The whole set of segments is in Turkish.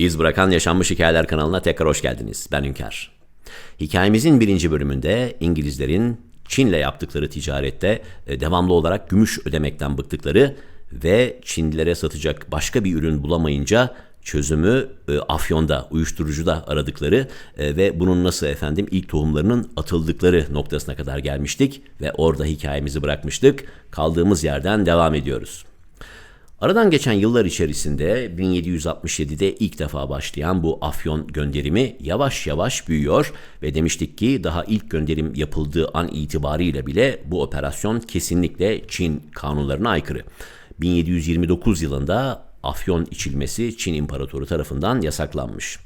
İz Bırakan Yaşanmış Hikayeler kanalına tekrar hoş geldiniz. Ben Hünkar. Hikayemizin birinci bölümünde İngilizlerin Çin'le yaptıkları ticarette e, devamlı olarak gümüş ödemekten bıktıkları ve Çinlilere satacak başka bir ürün bulamayınca çözümü e, afyonda, uyuşturucuda aradıkları e, ve bunun nasıl efendim ilk tohumlarının atıldıkları noktasına kadar gelmiştik ve orada hikayemizi bırakmıştık. Kaldığımız yerden devam ediyoruz. Aradan geçen yıllar içerisinde 1767'de ilk defa başlayan bu afyon gönderimi yavaş yavaş büyüyor ve demiştik ki daha ilk gönderim yapıldığı an itibariyle bile bu operasyon kesinlikle Çin kanunlarına aykırı. 1729 yılında afyon içilmesi Çin İmparatoru tarafından yasaklanmış.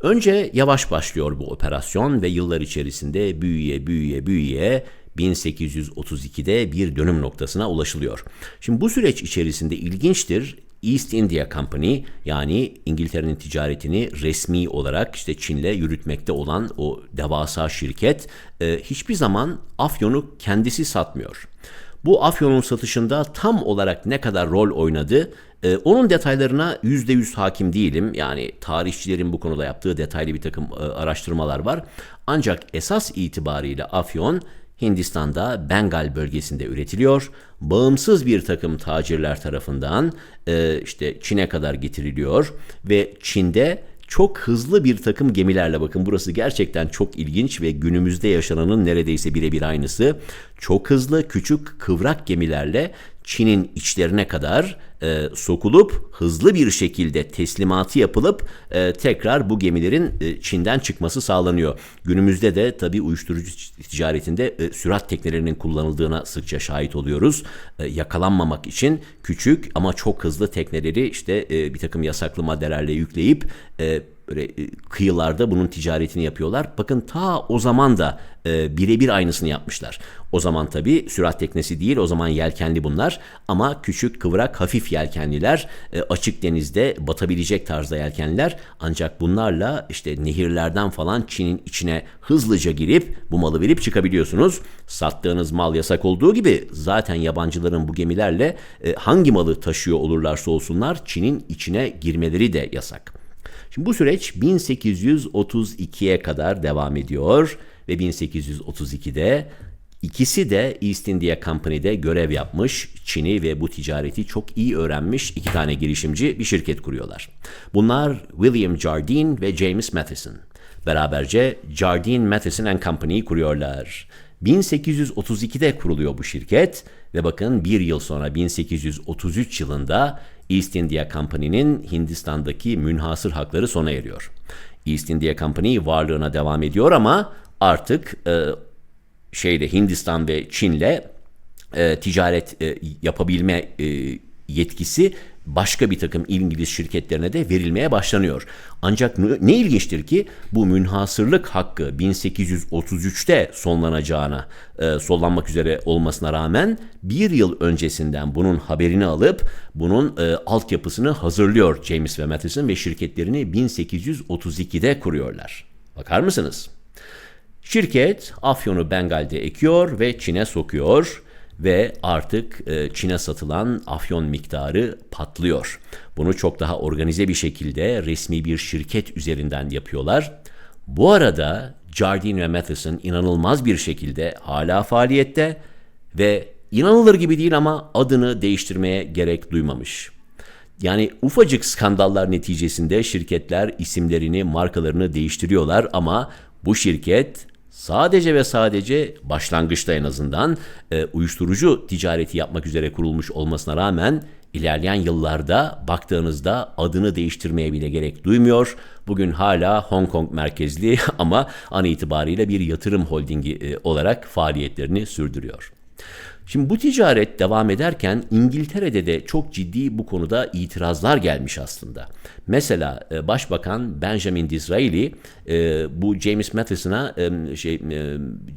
Önce yavaş başlıyor bu operasyon ve yıllar içerisinde büyüye büyüye büyüye 1832'de bir dönüm noktasına ulaşılıyor. Şimdi bu süreç içerisinde ilginçtir. East India Company yani İngiltere'nin ticaretini resmi olarak işte Çin'le yürütmekte olan o devasa şirket e, hiçbir zaman Afyon'u kendisi satmıyor. Bu Afyon'un satışında tam olarak ne kadar rol oynadı ee, onun detaylarına yüzde yüz hakim değilim. Yani tarihçilerin bu konuda yaptığı detaylı bir takım e, araştırmalar var. Ancak esas itibariyle Afyon Hindistan'da Bengal bölgesinde üretiliyor. Bağımsız bir takım tacirler tarafından e, işte Çin'e kadar getiriliyor ve Çin'de çok hızlı bir takım gemilerle bakın burası gerçekten çok ilginç ve günümüzde yaşananın neredeyse birebir aynısı. Çok hızlı küçük kıvrak gemilerle Çin'in içlerine kadar e, sokulup hızlı bir şekilde teslimatı yapılıp e, tekrar bu gemilerin e, Çin'den çıkması sağlanıyor. Günümüzde de tabii uyuşturucu ticaretinde e, sürat teknelerinin kullanıldığına sıkça şahit oluyoruz. E, yakalanmamak için küçük ama çok hızlı tekneleri işte e, bir takım yasaklı maddelerle yükleyip e, böyle e, kıyılarda bunun ticaretini yapıyorlar. Bakın ta o zaman da e, birebir aynısını yapmışlar. O zaman tabii sürat teknesi değil o zaman yelkenli bunlar ama küçük kıvrak hafif yelkenliler e, açık denizde batabilecek tarzda yelkenliler ancak bunlarla işte nehirlerden falan Çin'in içine hızlıca girip bu malı verip çıkabiliyorsunuz. Sattığınız mal yasak olduğu gibi zaten yabancıların bu gemilerle e, hangi malı taşıyor olurlarsa olsunlar Çin'in içine girmeleri de yasak. Şimdi bu süreç 1832'ye kadar devam ediyor ve 1832'de ikisi de East India Company'de görev yapmış, Çin'i ve bu ticareti çok iyi öğrenmiş iki tane girişimci bir şirket kuruyorlar. Bunlar William Jardine ve James Matheson. Beraberce Jardine Matheson and Company'yi kuruyorlar. 1832'de kuruluyor bu şirket ve bakın bir yıl sonra 1833 yılında East India Company'nin Hindistan'daki münhasır hakları sona eriyor. East India Company varlığına devam ediyor ama artık e, şeyde Hindistan ve Çin'le e, ticaret e, yapabilme e, yetkisi başka bir takım İngiliz şirketlerine de verilmeye başlanıyor. Ancak ne ilginçtir ki bu münhasırlık hakkı 1833'te sonlanacağına, e, sonlanmak üzere olmasına rağmen bir yıl öncesinden bunun haberini alıp bunun e, altyapısını hazırlıyor James ve Matheson ve şirketlerini 1832'de kuruyorlar. Bakar mısınız? Şirket Afyon'u Bengal'de ekiyor ve Çin'e sokuyor ve artık e, Çin'e satılan afyon miktarı patlıyor. Bunu çok daha organize bir şekilde resmi bir şirket üzerinden yapıyorlar. Bu arada Jardine ve Matheson inanılmaz bir şekilde hala faaliyette ve inanılır gibi değil ama adını değiştirmeye gerek duymamış. Yani ufacık skandallar neticesinde şirketler isimlerini, markalarını değiştiriyorlar ama bu şirket sadece ve sadece başlangıçta en azından e, uyuşturucu ticareti yapmak üzere kurulmuş olmasına rağmen ilerleyen yıllarda baktığınızda adını değiştirmeye bile gerek duymuyor. Bugün hala Hong Kong merkezli ama an itibariyle bir yatırım holdingi e, olarak faaliyetlerini sürdürüyor. Şimdi bu ticaret devam ederken İngiltere'de de çok ciddi bu konuda itirazlar gelmiş aslında. Mesela e, Başbakan Benjamin Disraeli e, bu James Matheson'a e, şey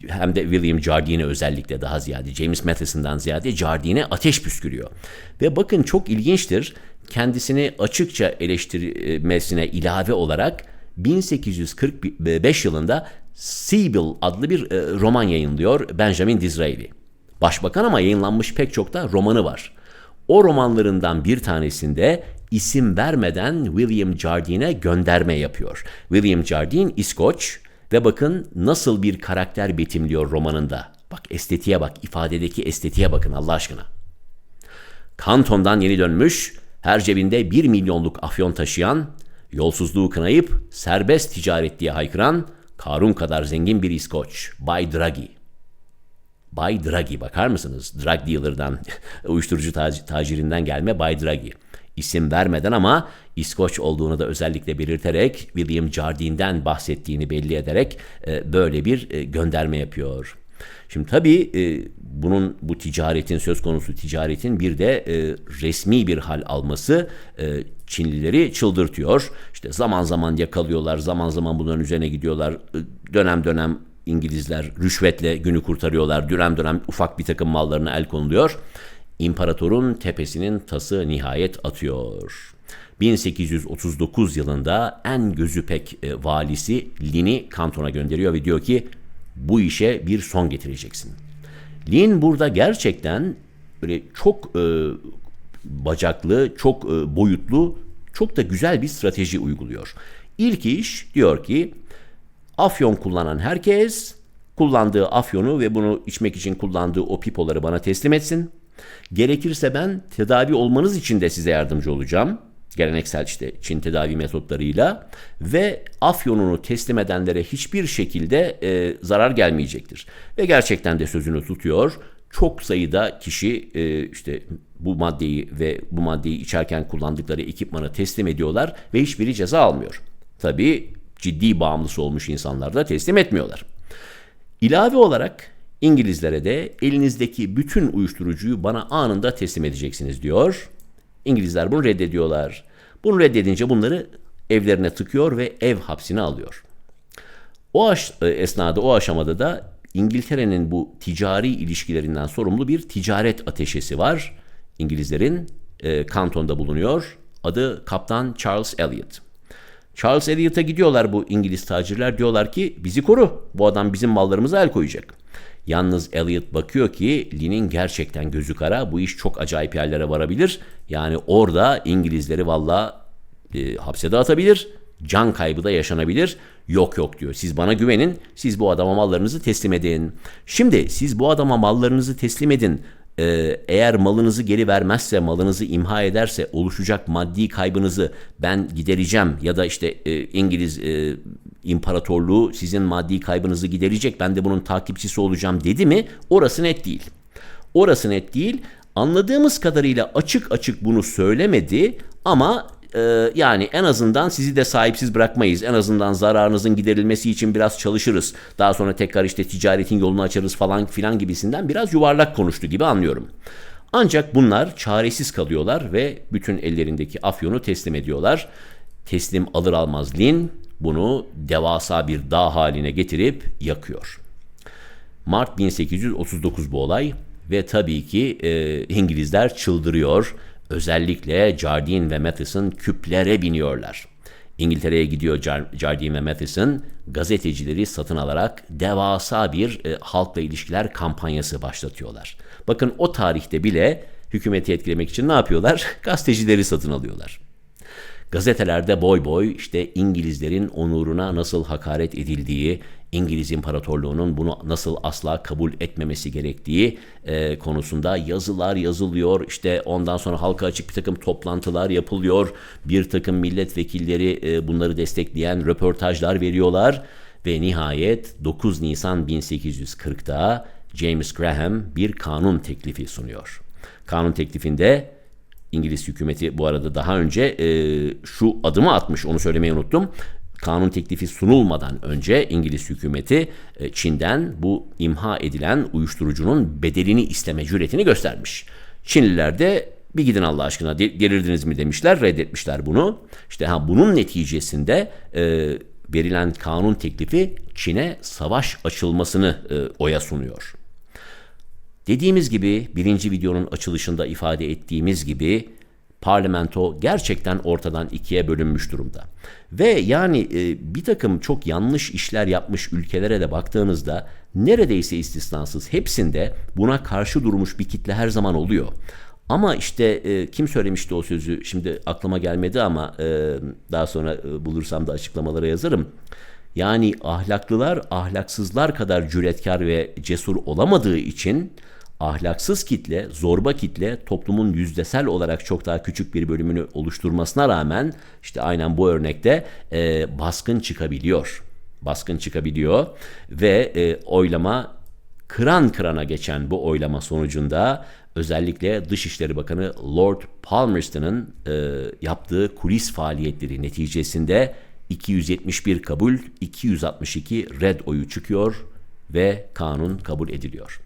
hem de William Jardine'e özellikle daha ziyade James Matheson'dan ziyade Jardine'e ateş püskürüyor. Ve bakın çok ilginçtir kendisini açıkça eleştirmesine ilave olarak 1845 yılında Sibyl adlı bir roman yayınlıyor Benjamin Disraeli. Başbakan ama yayınlanmış pek çok da romanı var. O romanlarından bir tanesinde isim vermeden William Jardine'e gönderme yapıyor. William Jardine İskoç ve bakın nasıl bir karakter betimliyor romanında. Bak estetiğe bak, ifadedeki estetiğe bakın Allah aşkına. Kanton'dan yeni dönmüş, her cebinde bir milyonluk afyon taşıyan, yolsuzluğu kınayıp serbest ticaret diye haykıran, Karun kadar zengin bir İskoç, Bay Draghi. Bay Draghi bakar mısınız? Drug dealer'dan, uyuşturucu tac- tacirinden gelme Bay Draghi. İsim vermeden ama İskoç olduğunu da özellikle belirterek William Jardine'den bahsettiğini belli ederek e, böyle bir e, gönderme yapıyor. Şimdi tabii e, bunun bu ticaretin söz konusu ticaretin bir de resmi bir hal alması Çinlileri çıldırtıyor. İşte zaman zaman yakalıyorlar, zaman zaman bunların üzerine gidiyorlar. Dönem dönem İngilizler rüşvetle günü kurtarıyorlar. Dönem dönem ufak bir takım mallarına el konuluyor. İmparatorun tepesinin tası nihayet atıyor. 1839 yılında en gözü pek e, valisi Lin'i kantona gönderiyor ve diyor ki bu işe bir son getireceksin. Lin burada gerçekten böyle çok e, bacaklı, çok e, boyutlu, çok da güzel bir strateji uyguluyor. İlk iş diyor ki afyon kullanan herkes kullandığı afyonu ve bunu içmek için kullandığı o pipoları bana teslim etsin. Gerekirse ben tedavi olmanız için de size yardımcı olacağım. Geleneksel işte Çin tedavi metotlarıyla ve afyonunu teslim edenlere hiçbir şekilde e, zarar gelmeyecektir. Ve gerçekten de sözünü tutuyor. Çok sayıda kişi e, işte bu maddeyi ve bu maddeyi içerken kullandıkları ekipmanı teslim ediyorlar ve hiçbiri ceza almıyor. Tabii ciddi bağımlısı olmuş insanlar da teslim etmiyorlar. İlave olarak İngilizlere de elinizdeki bütün uyuşturucuyu bana anında teslim edeceksiniz diyor. İngilizler bunu reddediyorlar. Bunu reddedince bunları evlerine tıkıyor ve ev hapsine alıyor. O aş- e, esnada, o aşamada da İngiltere'nin bu ticari ilişkilerinden sorumlu bir ticaret ateşesi var. İngilizlerin e, kantonda bulunuyor. Adı Kaptan Charles Elliot. Charles Elliot'a gidiyorlar bu İngiliz tacirler diyorlar ki bizi koru. Bu adam bizim mallarımıza el koyacak. Yalnız Elliot bakıyor ki Lee'nin gerçekten gözü kara. Bu iş çok acayip yerlere varabilir. Yani orada İngilizleri valla e, hapse de atabilir. Can kaybı da yaşanabilir. Yok yok diyor. Siz bana güvenin. Siz bu adama mallarınızı teslim edin. Şimdi siz bu adama mallarınızı teslim edin. Ee, eğer malınızı geri vermezse, malınızı imha ederse oluşacak maddi kaybınızı ben gidereceğim ya da işte e, İngiliz e, imparatorluğu sizin maddi kaybınızı giderecek. Ben de bunun takipçisi olacağım dedi mi? Orası net değil. Orası net değil. Anladığımız kadarıyla açık açık bunu söylemedi ama e, yani en azından sizi de sahipsiz bırakmayız. En azından zararınızın giderilmesi için biraz çalışırız. Daha sonra tekrar işte ticaretin yolunu açarız falan filan gibisinden biraz yuvarlak konuştu gibi anlıyorum. Ancak bunlar çaresiz kalıyorlar ve bütün ellerindeki afyonu teslim ediyorlar. Teslim alır almaz Lin bunu devasa bir dağ haline getirip yakıyor. Mart 1839 bu olay ve tabii ki e, İngilizler çıldırıyor. Özellikle Jardine ve Matheson küplere biniyorlar. İngiltere'ye gidiyor Jar- Jardine ve Matheson gazetecileri satın alarak devasa bir e, halkla ilişkiler kampanyası başlatıyorlar. Bakın o tarihte bile hükümeti etkilemek için ne yapıyorlar? Gazetecileri satın alıyorlar. Gazetelerde boy boy işte İngilizlerin onuruna nasıl hakaret edildiği, İngiliz İmparatorluğu'nun bunu nasıl asla kabul etmemesi gerektiği e, konusunda yazılar yazılıyor. İşte ondan sonra halka açık bir takım toplantılar yapılıyor. Bir takım milletvekilleri e, bunları destekleyen röportajlar veriyorlar. Ve nihayet 9 Nisan 1840'da James Graham bir kanun teklifi sunuyor. Kanun teklifinde İngiliz hükümeti bu arada daha önce e, şu adımı atmış onu söylemeyi unuttum. Kanun teklifi sunulmadan önce İngiliz hükümeti e, Çin'den bu imha edilen uyuşturucunun bedelini isteme cüretini göstermiş. Çinliler de bir gidin Allah aşkına de- delirdiniz mi demişler reddetmişler bunu. İşte ha bunun neticesinde e, verilen kanun teklifi Çin'e savaş açılmasını e, oya sunuyor. Dediğimiz gibi birinci videonun açılışında ifade ettiğimiz gibi parlamento gerçekten ortadan ikiye bölünmüş durumda. Ve yani e, bir takım çok yanlış işler yapmış ülkelere de baktığınızda neredeyse istisnasız hepsinde buna karşı durmuş bir kitle her zaman oluyor. Ama işte e, kim söylemişti o sözü şimdi aklıma gelmedi ama e, daha sonra e, bulursam da açıklamalara yazarım. Yani ahlaklılar ahlaksızlar kadar cüretkar ve cesur olamadığı için ahlaksız kitle, zorba kitle toplumun yüzdesel olarak çok daha küçük bir bölümünü oluşturmasına rağmen işte aynen bu örnekte e, baskın çıkabiliyor. Baskın çıkabiliyor ve e, oylama kıran kırana geçen bu oylama sonucunda özellikle Dışişleri Bakanı Lord Palmerston'ın e, yaptığı kulis faaliyetleri neticesinde 271 kabul, 262 red oyu çıkıyor ve kanun kabul ediliyor.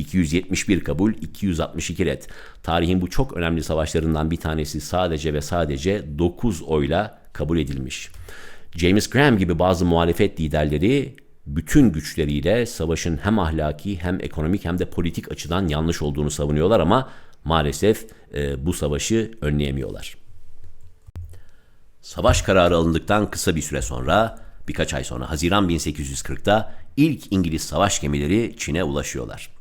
271 kabul, 262 red. Tarihin bu çok önemli savaşlarından bir tanesi sadece ve sadece 9 oyla kabul edilmiş. James Graham gibi bazı muhalefet liderleri bütün güçleriyle savaşın hem ahlaki hem ekonomik hem de politik açıdan yanlış olduğunu savunuyorlar ama maalesef e, bu savaşı önleyemiyorlar. Savaş kararı alındıktan kısa bir süre sonra, birkaç ay sonra Haziran 1840'da ilk İngiliz savaş gemileri Çin'e ulaşıyorlar.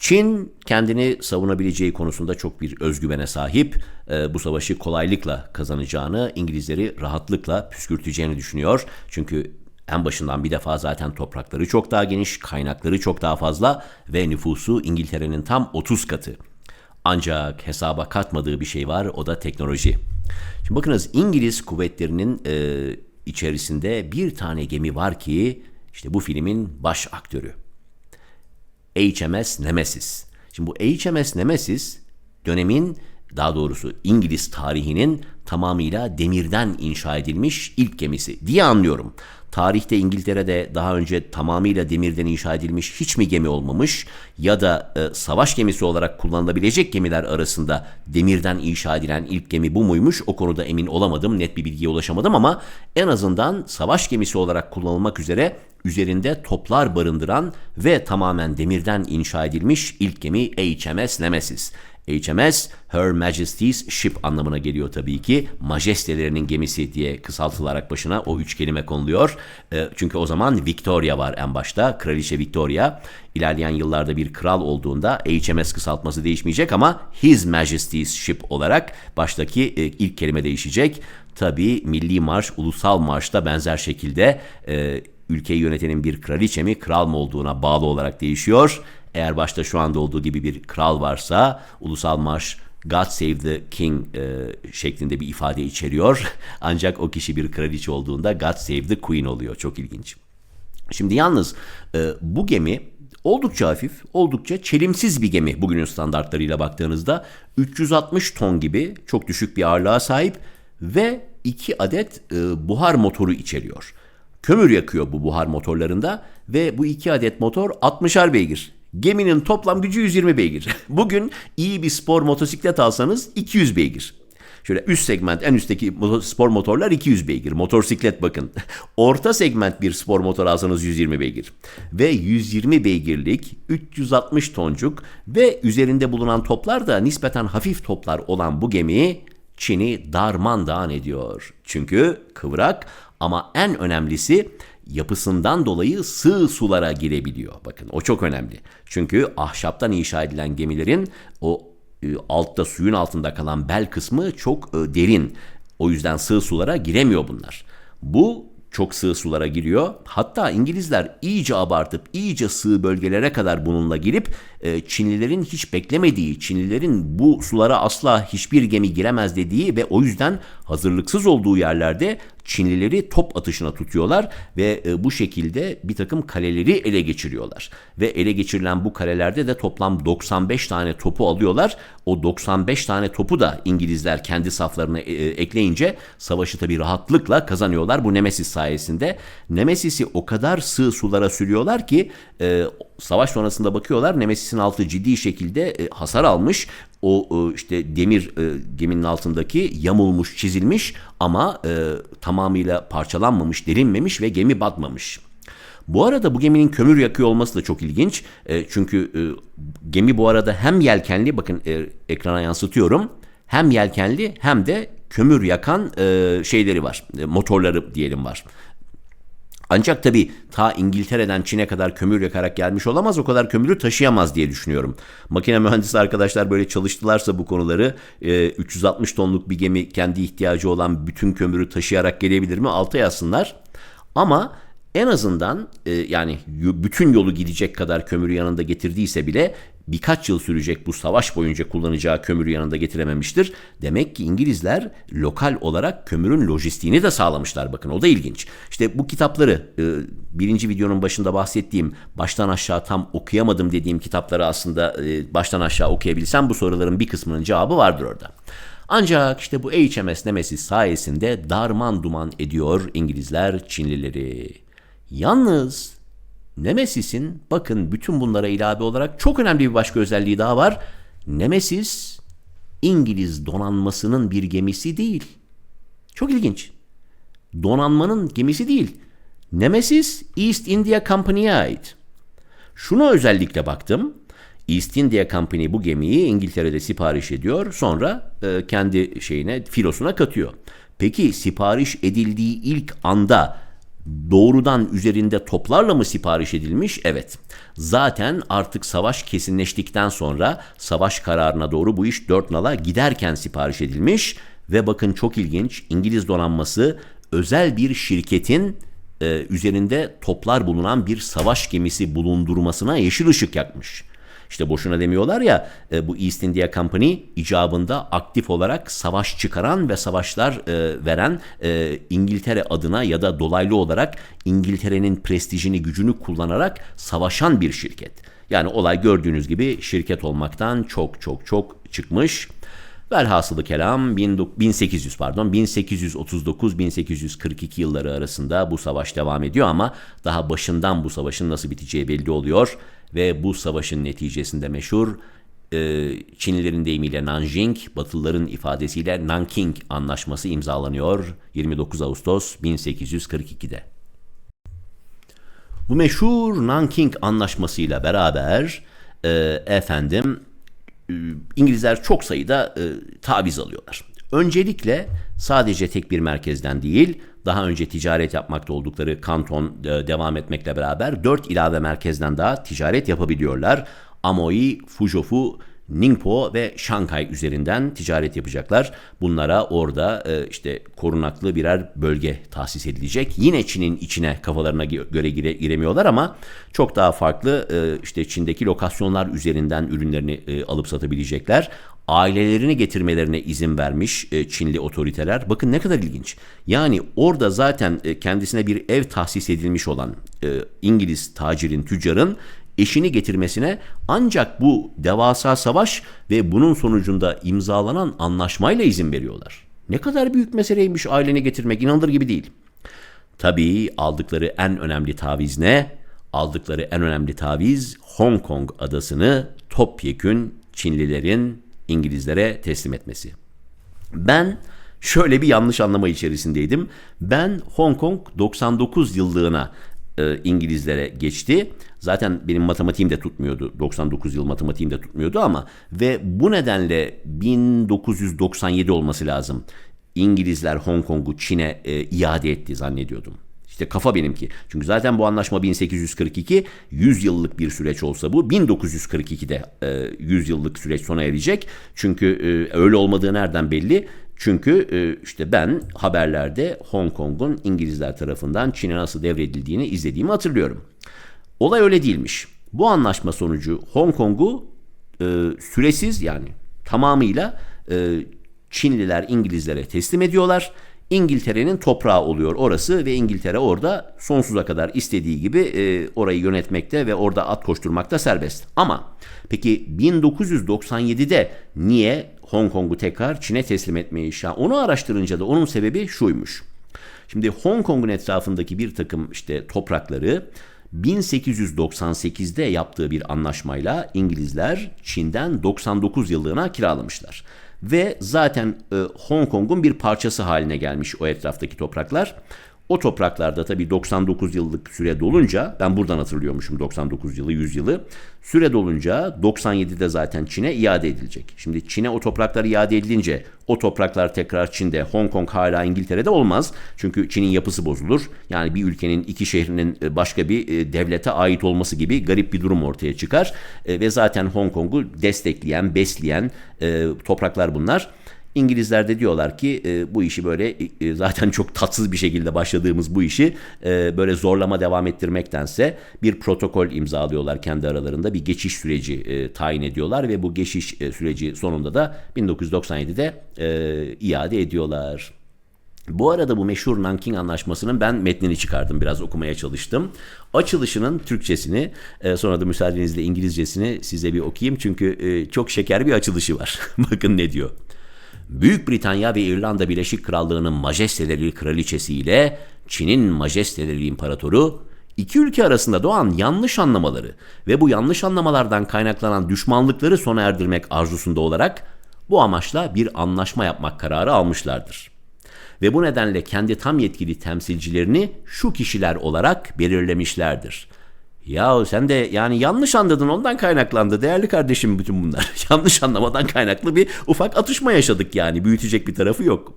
Çin kendini savunabileceği konusunda çok bir özgüvene sahip. E, bu savaşı kolaylıkla kazanacağını, İngilizleri rahatlıkla püskürteceğini düşünüyor. Çünkü en başından bir defa zaten toprakları çok daha geniş, kaynakları çok daha fazla ve nüfusu İngiltere'nin tam 30 katı. Ancak hesaba katmadığı bir şey var, o da teknoloji. Şimdi bakınız İngiliz kuvvetlerinin e, içerisinde bir tane gemi var ki işte bu filmin baş aktörü. HMS Nemesis. Şimdi bu HMS Nemesis dönemin daha doğrusu İngiliz tarihinin tamamıyla demirden inşa edilmiş ilk gemisi diye anlıyorum. Tarihte İngiltere'de daha önce tamamıyla demirden inşa edilmiş hiç mi gemi olmamış ya da e, savaş gemisi olarak kullanılabilecek gemiler arasında demirden inşa edilen ilk gemi bu muymuş? O konuda emin olamadım, net bir bilgiye ulaşamadım ama en azından savaş gemisi olarak kullanılmak üzere üzerinde toplar barındıran ve tamamen demirden inşa edilmiş ilk gemi HMS Nemesis. HMS Her Majesty's Ship anlamına geliyor tabii ki. Majestelerinin gemisi diye kısaltılarak başına o üç kelime konuluyor. E, çünkü o zaman Victoria var en başta. Kraliçe Victoria. İlerleyen yıllarda bir kral olduğunda HMS kısaltması değişmeyecek ama His Majesty's Ship olarak baştaki e, ilk kelime değişecek. Tabii Milli Marş, Ulusal Marş da benzer şekilde e, ülkeyi yönetenin bir kraliçe mi, kral mı olduğuna bağlı olarak değişiyor. Eğer başta şu anda olduğu gibi bir kral varsa ulusal marş God Save the King e, şeklinde bir ifade içeriyor. Ancak o kişi bir kraliçe olduğunda God Save the Queen oluyor. Çok ilginç. Şimdi yalnız e, bu gemi oldukça hafif, oldukça çelimsiz bir gemi bugünün standartlarıyla baktığınızda 360 ton gibi çok düşük bir ağırlığa sahip ve iki adet e, buhar motoru içeriyor. Kömür yakıyor bu buhar motorlarında ve bu iki adet motor 60'ar beygir. Geminin toplam gücü 120 beygir. Bugün iyi bir spor motosiklet alsanız 200 beygir. Şöyle üst segment en üstteki spor motorlar 200 beygir. Motorsiklet bakın. Orta segment bir spor motor alsanız 120 beygir. Ve 120 beygirlik 360 toncuk ve üzerinde bulunan toplar da nispeten hafif toplar olan bu gemi Çin'i darmadağın ediyor. Çünkü kıvrak ama en önemlisi yapısından dolayı sığ sulara girebiliyor. Bakın o çok önemli. Çünkü ahşaptan inşa edilen gemilerin o e, altta suyun altında kalan bel kısmı çok e, derin. O yüzden sığ sulara giremiyor bunlar. Bu çok sığ sulara giriyor. Hatta İngilizler iyice abartıp iyice sığ bölgelere kadar bununla girip e, Çinlilerin hiç beklemediği, Çinlilerin bu sulara asla hiçbir gemi giremez dediği ve o yüzden hazırlıksız olduğu yerlerde Çinlileri top atışına tutuyorlar ve e, bu şekilde bir takım kaleleri ele geçiriyorlar. Ve ele geçirilen bu kalelerde de toplam 95 tane topu alıyorlar. O 95 tane topu da İngilizler kendi saflarına e, e, ekleyince savaşı tabi rahatlıkla kazanıyorlar bu Nemesis sayesinde. Nemesis'i o kadar sığ sulara sürüyorlar ki e, savaş sonrasında bakıyorlar Nemesis'in altı ciddi şekilde e, hasar almış. O e, işte demir e, geminin altındaki yamulmuş, çizilmiş ama e, tamamıyla parçalanmamış, delinmemiş ve gemi batmamış. Bu arada bu geminin kömür yakıyor olması da çok ilginç. E, çünkü e, gemi bu arada hem yelkenli, bakın e, ekrana yansıtıyorum. Hem yelkenli hem de kömür yakan e, şeyleri var. E, motorları diyelim var. Ancak tabii ta İngiltere'den Çin'e kadar kömür yakarak gelmiş olamaz, o kadar kömürü taşıyamaz diye düşünüyorum. Makine mühendisi arkadaşlar böyle çalıştılarsa bu konuları e, 360 tonluk bir gemi kendi ihtiyacı olan bütün kömürü taşıyarak gelebilir mi? Alta yazsınlar. Ama en azından e, yani bütün yolu gidecek kadar kömürü yanında getirdiyse bile birkaç yıl sürecek bu savaş boyunca kullanacağı kömürü yanında getirememiştir. Demek ki İngilizler lokal olarak kömürün lojistiğini de sağlamışlar. Bakın o da ilginç. İşte bu kitapları e, birinci videonun başında bahsettiğim baştan aşağı tam okuyamadım dediğim kitapları aslında e, baştan aşağı okuyabilsem bu soruların bir kısmının cevabı vardır orada. Ancak işte bu HMS Nemesis sayesinde darman duman ediyor İngilizler Çinlileri. Yalnız Nemesis'in bakın bütün bunlara ilave olarak çok önemli bir başka özelliği daha var. Nemesis İngiliz donanmasının bir gemisi değil. Çok ilginç. Donanmanın gemisi değil. Nemesis East India Company'ye ait. Şuna özellikle baktım. East India Company bu gemiyi İngiltere'de sipariş ediyor. Sonra e, kendi şeyine, filosuna katıyor. Peki sipariş edildiği ilk anda doğrudan üzerinde toplarla mı sipariş edilmiş? Evet. Zaten artık savaş kesinleştikten sonra savaş kararına doğru bu iş dört nala giderken sipariş edilmiş ve bakın çok ilginç İngiliz donanması özel bir şirketin e, üzerinde toplar bulunan bir savaş gemisi bulundurmasına yeşil ışık yakmış. İşte boşuna demiyorlar ya e, bu East India Company icabında aktif olarak savaş çıkaran ve savaşlar e, veren e, İngiltere adına ya da dolaylı olarak İngiltere'nin prestijini gücünü kullanarak savaşan bir şirket. Yani olay gördüğünüz gibi şirket olmaktan çok çok çok çıkmış. Velhasılı kelam 1800 pardon 1839-1842 yılları arasında bu savaş devam ediyor ama daha başından bu savaşın nasıl biteceği belli oluyor ve bu savaşın neticesinde meşhur e, Çinlilerin deyimiyle Nanjing, Batılıların ifadesiyle Nanking anlaşması imzalanıyor 29 Ağustos 1842'de. Bu meşhur Nanking anlaşmasıyla beraber e, efendim e, İngilizler çok sayıda e, taviz alıyorlar. Öncelikle sadece tek bir merkezden değil, daha önce ticaret yapmakta oldukları kanton e, devam etmekle beraber 4 ilave merkezden daha ticaret yapabiliyorlar. Amoy, Fuzhou, Ningpo ve Şanghay üzerinden ticaret yapacaklar. Bunlara orada e, işte korunaklı birer bölge tahsis edilecek. Yine Çin'in içine kafalarına göre gire, giremiyorlar ama çok daha farklı e, işte Çin'deki lokasyonlar üzerinden ürünlerini e, alıp satabilecekler ailelerini getirmelerine izin vermiş e, Çinli otoriteler. Bakın ne kadar ilginç. Yani orada zaten e, kendisine bir ev tahsis edilmiş olan e, İngiliz tacirin, tüccarın eşini getirmesine ancak bu devasa savaş ve bunun sonucunda imzalanan anlaşmayla izin veriyorlar. Ne kadar büyük meseleymiş aileni getirmek inanılır gibi değil. Tabii aldıkları en önemli taviz ne? Aldıkları en önemli taviz Hong Kong adasını topyekün Çinlilerin İngilizlere teslim etmesi. Ben şöyle bir yanlış anlama içerisindeydim. Ben Hong Kong 99 yıllığına e, İngilizlere geçti. Zaten benim matematiğim de tutmuyordu. 99 yıl matematiğim de tutmuyordu ama ve bu nedenle 1997 olması lazım. İngilizler Hong Kong'u Çin'e e, iade etti zannediyordum. İşte kafa benimki. Çünkü zaten bu anlaşma 1842 100 yıllık bir süreç olsa bu 1942'de e, 100 yıllık süreç sona erecek. Çünkü e, öyle olmadığı nereden belli? Çünkü e, işte ben haberlerde Hong Kong'un İngilizler tarafından Çin'e nasıl devredildiğini izlediğimi hatırlıyorum. Olay öyle değilmiş. Bu anlaşma sonucu Hong Kong'u e, süresiz yani tamamıyla e, Çinliler İngilizlere teslim ediyorlar İngiltere'nin toprağı oluyor orası ve İngiltere orada sonsuza kadar istediği gibi e, orayı yönetmekte ve orada at koşturmakta serbest. Ama peki 1997'de niye Hong Kong'u tekrar Çin'e teslim etmeyi iş? Onu araştırınca da onun sebebi şuymuş. Şimdi Hong Kong'un etrafındaki bir takım işte toprakları 1898'de yaptığı bir anlaşmayla İngilizler Çin'den 99 yıllığına kiralamışlar ve zaten e, Hong Kong'un bir parçası haline gelmiş o etraftaki topraklar. O topraklarda tabii 99 yıllık süre dolunca, ben buradan hatırlıyormuşum 99 yılı, 100 yılı. Süre dolunca 97'de zaten Çin'e iade edilecek. Şimdi Çin'e o topraklar iade edilince o topraklar tekrar Çin'de, Hong Kong hala İngiltere'de olmaz. Çünkü Çin'in yapısı bozulur. Yani bir ülkenin iki şehrinin e, başka bir e, devlete ait olması gibi garip bir durum ortaya çıkar. E, ve zaten Hong Kong'u destekleyen, besleyen topraklar bunlar. İngilizler de diyorlar ki e, bu işi böyle e, zaten çok tatsız bir şekilde başladığımız bu işi e, böyle zorlama devam ettirmektense bir protokol imzalıyorlar kendi aralarında bir geçiş süreci e, tayin ediyorlar ve bu geçiş e, süreci sonunda da 1997'de e, iade ediyorlar. Bu arada bu meşhur Nanking Anlaşması'nın ben metnini çıkardım. Biraz okumaya çalıştım. Açılışının Türkçesini e, sonra da müsaadenizle İngilizcesini size bir okuyayım. Çünkü e, çok şeker bir açılışı var. Bakın ne diyor. Büyük Britanya ve İrlanda Birleşik Krallığı'nın majesteleri kraliçesi ile Çin'in majesteleri imparatoru iki ülke arasında doğan yanlış anlamaları ve bu yanlış anlamalardan kaynaklanan düşmanlıkları sona erdirmek arzusunda olarak bu amaçla bir anlaşma yapmak kararı almışlardır. Ve bu nedenle kendi tam yetkili temsilcilerini şu kişiler olarak belirlemişlerdir. Ya sen de yani yanlış anladın ondan kaynaklandı değerli kardeşim bütün bunlar. yanlış anlamadan kaynaklı bir ufak atışma yaşadık yani büyütecek bir tarafı yok.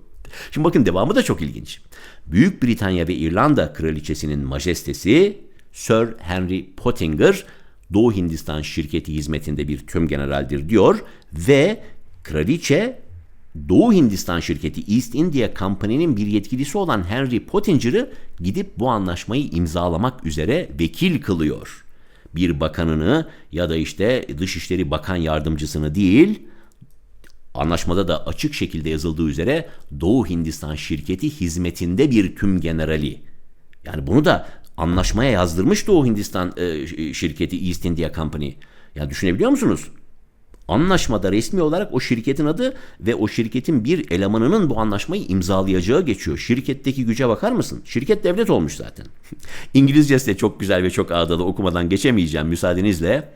Şimdi bakın devamı da çok ilginç. Büyük Britanya ve İrlanda kraliçesinin majestesi Sir Henry Pottinger Doğu Hindistan şirketi hizmetinde bir tüm generaldir diyor ve kraliçe Doğu Hindistan şirketi East India Company'nin bir yetkilisi olan Henry Pottinger'ı gidip bu anlaşmayı imzalamak üzere vekil kılıyor. Bir bakanını ya da işte Dışişleri Bakan Yardımcısını değil, anlaşmada da açık şekilde yazıldığı üzere Doğu Hindistan şirketi hizmetinde bir tüm generali. Yani bunu da anlaşmaya yazdırmış Doğu Hindistan e, şirketi East India Company. Ya düşünebiliyor musunuz? Anlaşmada resmi olarak o şirketin adı ve o şirketin bir elemanının bu anlaşmayı imzalayacağı geçiyor. Şirketteki güce bakar mısın? Şirket devlet olmuş zaten. İngilizcesi de çok güzel ve çok ağdalı okumadan geçemeyeceğim müsaadenizle.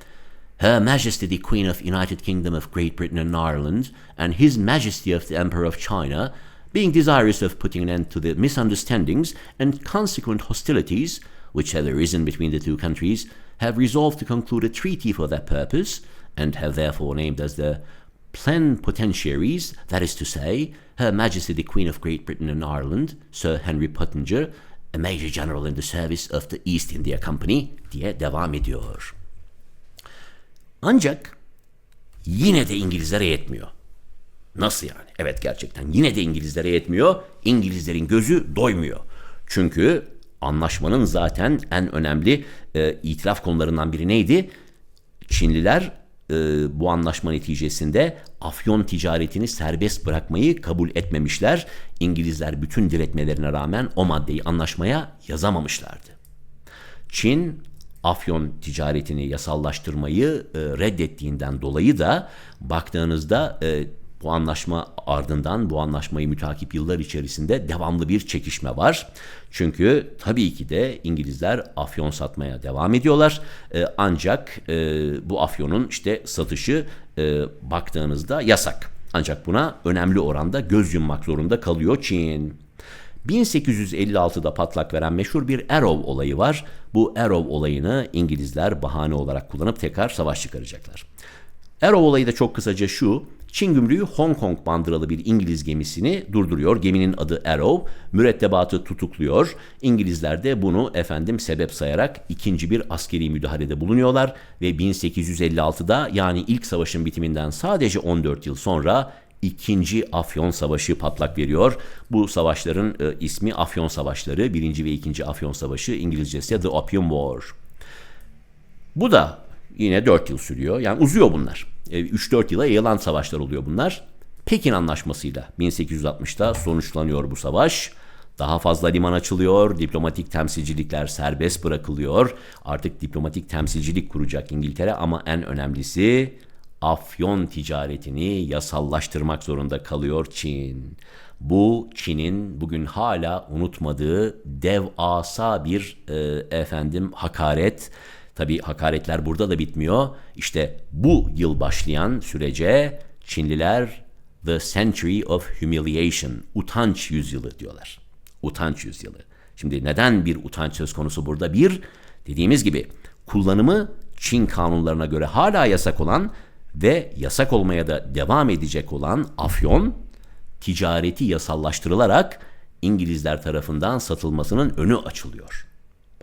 Her Majesty the Queen of United Kingdom of Great Britain and Ireland and His Majesty of the Emperor of China being desirous of putting an end to the misunderstandings and consequent hostilities which have arisen between the two countries, have resolved to conclude a treaty for that purpose – and have therefore named as the plenipotentiaries, that is to say, Her Majesty the Queen of Great Britain and Ireland, Sir Henry Pottinger, a Major General in the service of the East India Company diye devam ediyor. Ancak yine de İngilizlere yetmiyor. Nasıl yani? Evet gerçekten yine de İngilizlere yetmiyor. İngilizlerin gözü doymuyor. Çünkü anlaşmanın zaten en önemli e, itiraf konularından biri neydi? Çinliler e, bu anlaşma neticesinde afyon ticaretini serbest bırakmayı kabul etmemişler. İngilizler bütün diretmelerine rağmen o maddeyi anlaşmaya yazamamışlardı. Çin afyon ticaretini yasallaştırmayı e, reddettiğinden dolayı da baktığınızda e, bu anlaşma ardından bu anlaşmayı mütakip yıllar içerisinde devamlı bir çekişme var. Çünkü tabii ki de İngilizler afyon satmaya devam ediyorlar. E, ancak e, bu afyonun işte satışı e, baktığınızda yasak. Ancak buna önemli oranda göz yummak zorunda kalıyor Çin. 1856'da patlak veren meşhur bir Arrow olayı var. Bu Arrow olayını İngilizler bahane olarak kullanıp tekrar savaş çıkaracaklar. Arrow olayı da çok kısaca şu. Çin gümrüğü Hong Kong bandıralı bir İngiliz gemisini durduruyor. Geminin adı Arrow. Mürettebatı tutukluyor. İngilizler de bunu efendim sebep sayarak ikinci bir askeri müdahalede bulunuyorlar ve 1856'da yani ilk savaşın bitiminden sadece 14 yıl sonra İkinci Afyon Savaşı patlak veriyor. Bu savaşların e, ismi Afyon Savaşları. Birinci ve ikinci Afyon Savaşı İngilizcesi The Opium War. Bu da yine 4 yıl sürüyor. Yani uzuyor bunlar. 3-4 e, yıla yayılan savaşlar oluyor bunlar. Pekin Anlaşması'yla 1860'da sonuçlanıyor bu savaş. Daha fazla liman açılıyor, diplomatik temsilcilikler serbest bırakılıyor. Artık diplomatik temsilcilik kuracak İngiltere ama en önemlisi afyon ticaretini yasallaştırmak zorunda kalıyor Çin. Bu Çin'in bugün hala unutmadığı devasa bir e, efendim hakaret Tabi hakaretler burada da bitmiyor. İşte bu yıl başlayan sürece Çinliler The Century of Humiliation, utanç yüzyılı diyorlar. Utanç yüzyılı. Şimdi neden bir utanç söz konusu burada? Bir, dediğimiz gibi kullanımı Çin kanunlarına göre hala yasak olan ve yasak olmaya da devam edecek olan afyon ticareti yasallaştırılarak İngilizler tarafından satılmasının önü açılıyor.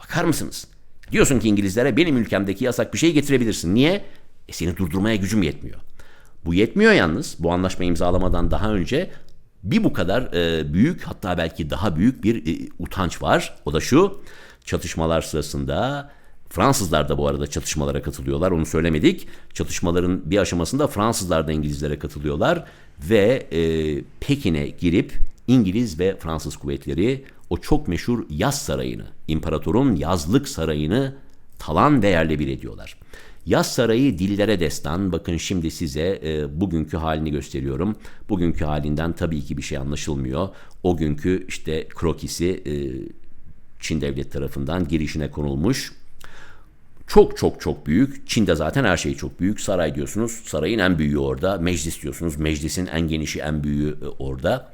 Bakar mısınız? Diyorsun ki İngilizlere benim ülkemdeki yasak bir şey getirebilirsin. Niye? E seni durdurmaya gücüm yetmiyor. Bu yetmiyor yalnız. Bu anlaşma imzalamadan daha önce bir bu kadar e, büyük hatta belki daha büyük bir e, utanç var. O da şu. Çatışmalar sırasında Fransızlar da bu arada çatışmalara katılıyorlar. Onu söylemedik. Çatışmaların bir aşamasında Fransızlar da İngilizlere katılıyorlar ve e, Pekin'e girip İngiliz ve Fransız kuvvetleri o çok meşhur Yaz Sarayı'nı, imparatorun yazlık sarayını talan ve yerle bir ediyorlar. Yaz Sarayı dillere destan. Bakın şimdi size e, bugünkü halini gösteriyorum. Bugünkü halinden tabii ki bir şey anlaşılmıyor. O günkü işte krokisi e, Çin devlet tarafından girişine konulmuş. Çok çok çok büyük. Çin'de zaten her şey çok büyük. Saray diyorsunuz. Sarayın en büyüğü orada. Meclis diyorsunuz. Meclisin en genişi, en büyüğü e, orada.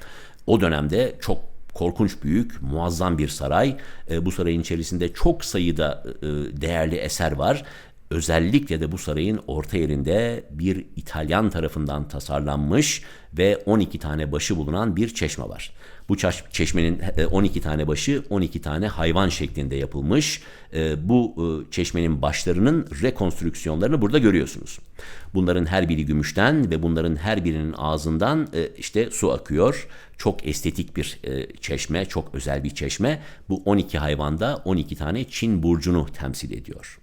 O dönemde çok korkunç büyük, muazzam bir saray. E, bu sarayın içerisinde çok sayıda e, değerli eser var. Özellikle de bu sarayın orta yerinde bir İtalyan tarafından tasarlanmış ve 12 tane başı bulunan bir çeşme var. Bu çeşmenin 12 e, tane başı 12 tane hayvan şeklinde yapılmış. E, bu e, çeşmenin başlarının rekonstrüksiyonlarını burada görüyorsunuz. Bunların her biri gümüşten ve bunların her birinin ağzından işte su akıyor. Çok estetik bir çeşme, çok özel bir çeşme. Bu 12 hayvanda 12 tane Çin burcunu temsil ediyor.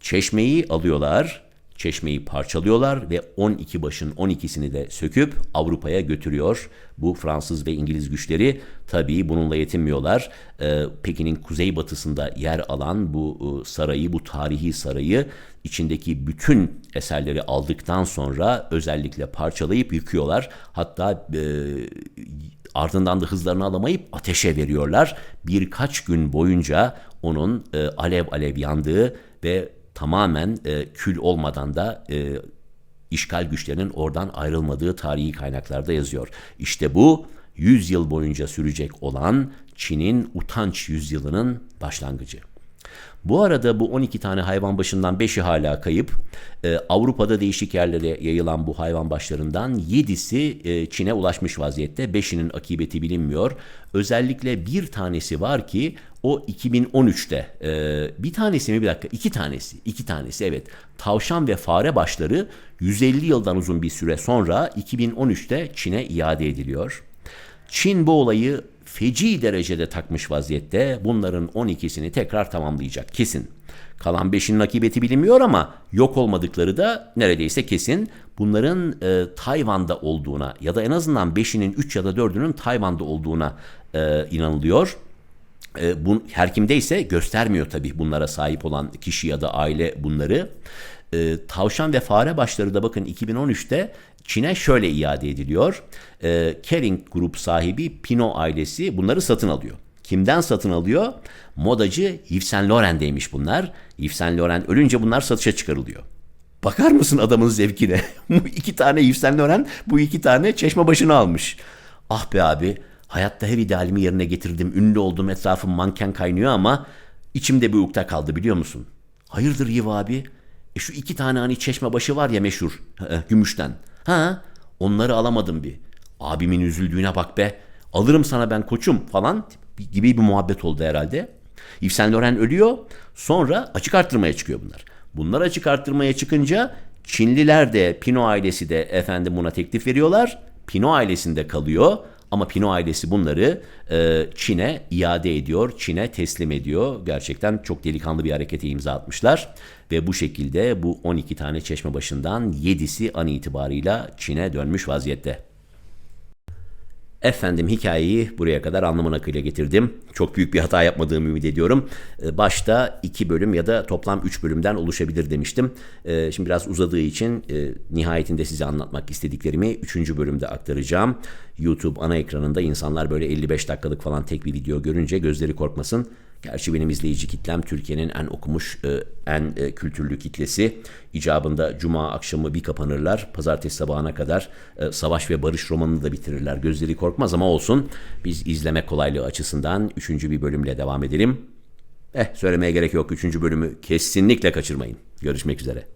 Çeşmeyi alıyorlar, çeşmeyi parçalıyorlar ve 12 başın 12'sini de söküp Avrupa'ya götürüyor. Bu Fransız ve İngiliz güçleri tabii bununla yetinmiyorlar. Ee, Pekin'in kuzeybatısında yer alan bu e, sarayı, bu tarihi sarayı içindeki bütün eserleri aldıktan sonra özellikle parçalayıp yıkıyorlar. Hatta e, ardından da hızlarını alamayıp ateşe veriyorlar. Birkaç gün boyunca onun e, alev alev yandığı ve tamamen e, kül olmadan da e, işgal güçlerinin oradan ayrılmadığı tarihi kaynaklarda yazıyor. İşte bu 100 yıl boyunca sürecek olan Çin'in utanç yüzyılının başlangıcı. Bu arada bu 12 tane hayvan başından 5'i hala kayıp. Ee, Avrupa'da değişik yerlere yayılan bu hayvan başlarından 7'si e, Çin'e ulaşmış vaziyette. 5'inin akıbeti bilinmiyor. Özellikle bir tanesi var ki o 2013'te e, bir tanesi mi bir dakika iki tanesi iki tanesi evet tavşan ve fare başları 150 yıldan uzun bir süre sonra 2013'te Çin'e iade ediliyor. Çin bu olayı feci derecede takmış vaziyette. Bunların 12'sini tekrar tamamlayacak kesin. Kalan 5'in akıbeti bilinmiyor ama yok olmadıkları da neredeyse kesin. Bunların e, Tayvan'da olduğuna ya da en azından 5'inin 3 ya da 4'ünün Tayvan'da olduğuna e, inanılıyor. E, bu, her kimdeyse göstermiyor tabii bunlara sahip olan kişi ya da aile bunları. E, tavşan ve fare başları da bakın 2013'te Çin'e şöyle iade ediliyor. E, Kering grup sahibi Pino ailesi bunları satın alıyor. Kimden satın alıyor? Modacı Yves Saint Laurent'deymiş bunlar. Yves Saint Laurent ölünce bunlar satışa çıkarılıyor. Bakar mısın adamın zevkine? bu iki tane Yves Saint Laurent bu iki tane çeşme başını almış. Ah be abi hayatta her idealimi yerine getirdim. Ünlü oldum etrafım manken kaynıyor ama içimde bir ukta kaldı biliyor musun? Hayırdır Yiv abi? E şu iki tane hani çeşme başı var ya meşhur gümüşten. Ha onları alamadım bir. Abimin üzüldüğüne bak be. Alırım sana ben koçum falan gibi bir muhabbet oldu herhalde. Yves Saint Laurent ölüyor. Sonra açık arttırmaya çıkıyor bunlar. Bunlar açık arttırmaya çıkınca Çinliler de Pino ailesi de efendim buna teklif veriyorlar. Pino ailesinde kalıyor. Ama Pino ailesi bunları e, Çin'e iade ediyor, Çin'e teslim ediyor. Gerçekten çok delikanlı bir harekete imza atmışlar. Ve bu şekilde bu 12 tane çeşme başından 7'si an itibarıyla Çin'e dönmüş vaziyette. Efendim hikayeyi buraya kadar anlamın akıyla getirdim. Çok büyük bir hata yapmadığımı ümit ediyorum. Ee, başta iki bölüm ya da toplam üç bölümden oluşabilir demiştim. Ee, şimdi biraz uzadığı için e, nihayetinde size anlatmak istediklerimi üçüncü bölümde aktaracağım. YouTube ana ekranında insanlar böyle 55 dakikalık falan tek bir video görünce gözleri korkmasın. Gerçi benim izleyici kitlem Türkiye'nin en okumuş, e, en e, kültürlü kitlesi. İcabında cuma akşamı bir kapanırlar. Pazartesi sabahına kadar e, Savaş ve Barış romanını da bitirirler. Gözleri korkmaz ama olsun. Biz izleme kolaylığı açısından üçüncü bir bölümle devam edelim. Eh söylemeye gerek yok. Üçüncü bölümü kesinlikle kaçırmayın. Görüşmek üzere.